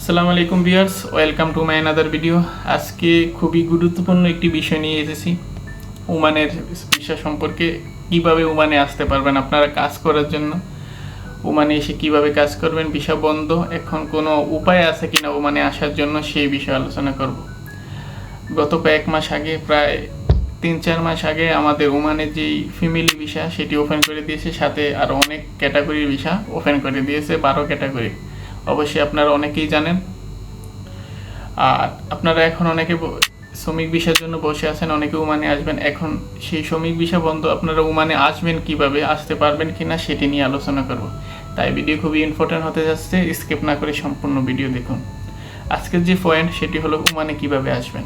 আসসালামু আলাইকুম viewers, welcome to my another video আজকে খুবই গুরুত্বপূর্ণ একটি বিষয় নিয়ে এসেছি। ওমানের বিষয় সম্পর্কে কীভাবে ওমানে আসতে পারবেন আপনারা কাজ করার জন্য? ওমানে এসে কীভাবে কাজ করবেন? ভিসা বন্ধ, এখন কোনো উপায় আছে কিনা ওমানে আসার জন্য সেই বিষয়ে আলোচনা করব। গত কয়েক মাস আগে, প্রায় তিন চার মাস আগে আমাদের ওমানের যেই ফ্যামিলি ভিসা সেটি ওপেন করে দিয়েছে, সাথে আরও অনেক ক্যাটাগরির ভিসা ওপেন করে দিয়েছে, বারো ক্যাটাগরি অবশ্যই আপনারা অনেকেই জানেন। আর আপনারা এখন অনেকে শ্রমিক ভিসার জন্য বসে আছেন, অনেকে উমানে আসবেন। এখন সেই শ্রমিক ভিসা বন্ধ, আপনারা উমানে আসবেন কীভাবে, আসতে পারবেন কিনা সেটি নিয়ে আলোচনা করব। তাই ভিডিও খুবই ইম্পর্টেন্ট হতে যাচ্ছে স্কিপ না করে সম্পূর্ণ ভিডিও দেখুন। আজকের যে পয়েন্ট সেটি হলো উমানে কীভাবে আসবেন।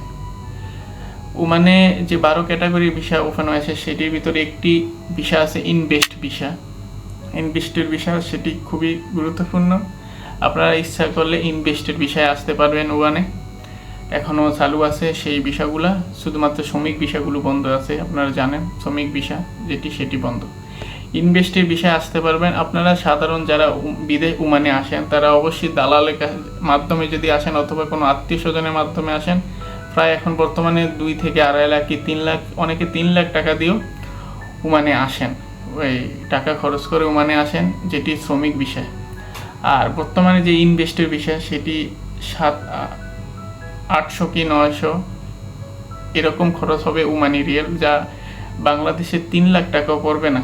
ওমানে যে বারো ক্যাটাগরির ভিসা ওপেন হয়েছে, সেটির ভিতরে একটি ভিসা আছে ইনভেস্ট ভিসা। ইনভেস্টের ভিসা, সেটি খুবই গুরুত্বপূর্ণ। আপনারা ইচ্ছা করলে ইনভেস্টের বিষয়ে আসতে পারবেন ওখানে। এখনও চালু আছে সেই বিষয়গুলো, শুধুমাত্র শ্রমিক বিষয়গুলো বন্ধ আছে, আপনারা জানেন, শ্রমিক বিষয় যেটি সেটি বন্ধ। ইনভেস্টের বিষয়ে আসতে পারবেন। আপনারা সাধারণ যারা বিদেশ উমানে আসেন, তারা অবশ্যই দালালের মাধ্যমে যদি আসেন অথবা কোনো আত্মীয় স্বজনের মাধ্যমে আসেন, প্রায় এখন বর্তমানে দুই থেকে আড়াই লাখ কি তিন লাখ, অনেকে তিন লাখ টাকা দিয়েও উমানে আসেন। ওই টাকা খরচ করে উমানে আসেন, যেটি শ্রমিক বিষয়। আর বর্তমানে যে ইনভেস্টের বিষয়, সেটি সাত আটশো কি নয়শো এরকম খরচ হবে উমানি রিয়েল, যা বাংলাদেশে তিন লাখ টাকাও পড়বে না।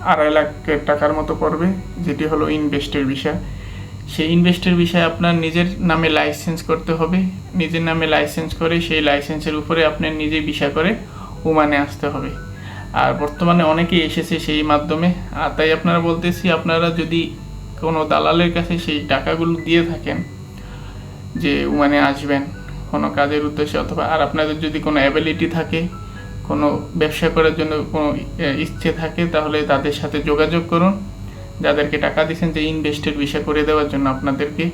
আড়াই লাখ টাকার মতো পড়বে, যেটি হলো ইনভেস্টের বিষয়। সেই ইনভেস্টের বিষয়ে আপনার নিজের নামে লাইসেন্স করতে হবে। নিজের নামে লাইসেন্স করে সেই লাইসেন্সের উপরে আপনার নিজে বিষয় করে উমানে আসতে হবে। আর বর্তমানে অনেকেই এসেছে সেই মাধ্যমে। আর তাই আপনারা বলতেছি, আপনারা যদি কোনো দালালের কাছে সেই টাকাগুলো দিয়ে থাকেন যে উমানে আসবেন কোনো কাজের উদ্দেশ্যে অথবা আর আপনাদের যদি কোনো অ্যাবিলিটি থাকে, কোনো ব্যবসা করার জন্য কোনো ইচ্ছে থাকে, তাহলে তাদের সাথে যোগাযোগ করুন। যাদেরকে টাকা দিয়েছেন যে ইনভেস্টের বিষয় করে দেওয়ার জন্য আপনাদেরকে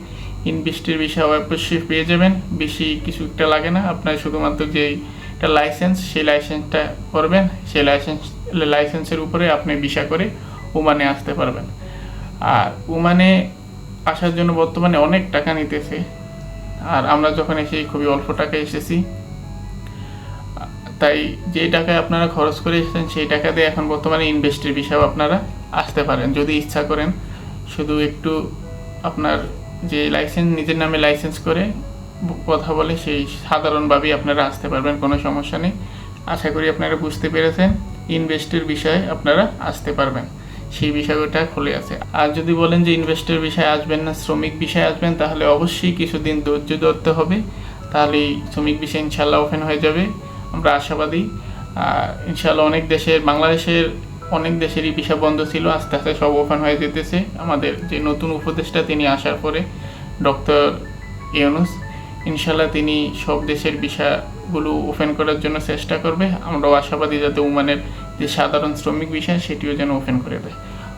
ইনভেস্টের বিষয় অবশ্যই পেয়ে যাবেন। বেশি কিছু একটা লাগে না। আপনার শুধুমাত্র যে একটা লাইসেন্স সেই লাইসেন্সটা করবেন। সেই লাইসেন্স লাইসেন্সের উপরে আপনি বিষয় করে ওমানে আসতে পারবেন। আর ওমানে আসার জন্য বর্তমানে অনেক টাকা নিতেছে। আর আমরা যখন এসে খুবই অল্প টাকায় এসেছি, তাই যে টাকায় আপনারা খরচ করে এসেছেন, সেই টাকা দিয়ে এখন বর্তমানে ইনভেস্টের বিষয়েও আপনারা আসতে পারেন, যদি ইচ্ছা করেন। শুধু একটু আপনার যে লাইসেন্স, নিজের নামে লাইসেন্স করে কথা বলে সেই সাধারণভাবেই আপনারা আসতে পারবেন, কোনো সমস্যা নেই। আশা করি আপনারা বুঝতে পেরেছেন, ইনভেস্টের বিষয়ে আপনারা আসতে পারবেন। সেই বিষয়টা খুলে আছে। আর যদি বলেন যে ইনভেস্টের বিষয়ে আসবেন না, শ্রমিক বিষয়ে আসবেন, তাহলে অবশ্যই কিছুদিন ধৈর্য ধরতে হবে। তাহলেই শ্রমিক বিষয় ইনশাল্লাহ ওপেন হয়ে যাবে। আমরা আশাবাদী। ইনশাল্লাহ অনেক দেশের বাংলাদেশের অনেক দেশেরই ভিসা বন্ধ ছিল, আস্তে আস্তে সব ওপেন হয়ে যেতেছে। আমাদের যে নতুন উপদেষ্টা, তিনি আসার পরে ডক্টর ইউনুস ইনশাল্লাহ তিনি সব দেশের ভিসাগুলো ওপেন করার জন্য চেষ্টা করবে। আমরাও আশাবাদী যাতে উমানের যে সাধারণ শ্রমিক বিষয়, সেটিও যেন ওপেন করে দেয়।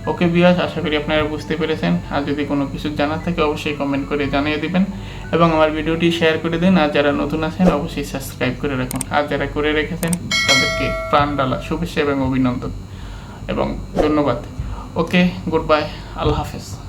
ওকে বিয়াস আশা করি আপনারা বুঝতে পেরেছেন। আর যদি কোনো কিছু জানার থাকে, অবশ্যই কমেন্ট করে জানিয়ে দিবেন। এবং আমার ভিডিওটি শেয়ার করে দিন। আর যারা নতুন আছেন, অবশ্যই সাবস্ক্রাইব করে রাখুন। আর যারা করে রেখেছেন, তাদেরকে প্রাণ ডালা, শুভেচ্ছা এবং অভিনন্দন। এবং ধন্যবাদ। ওকে গুড বাই আল্লাহ হাফেজ।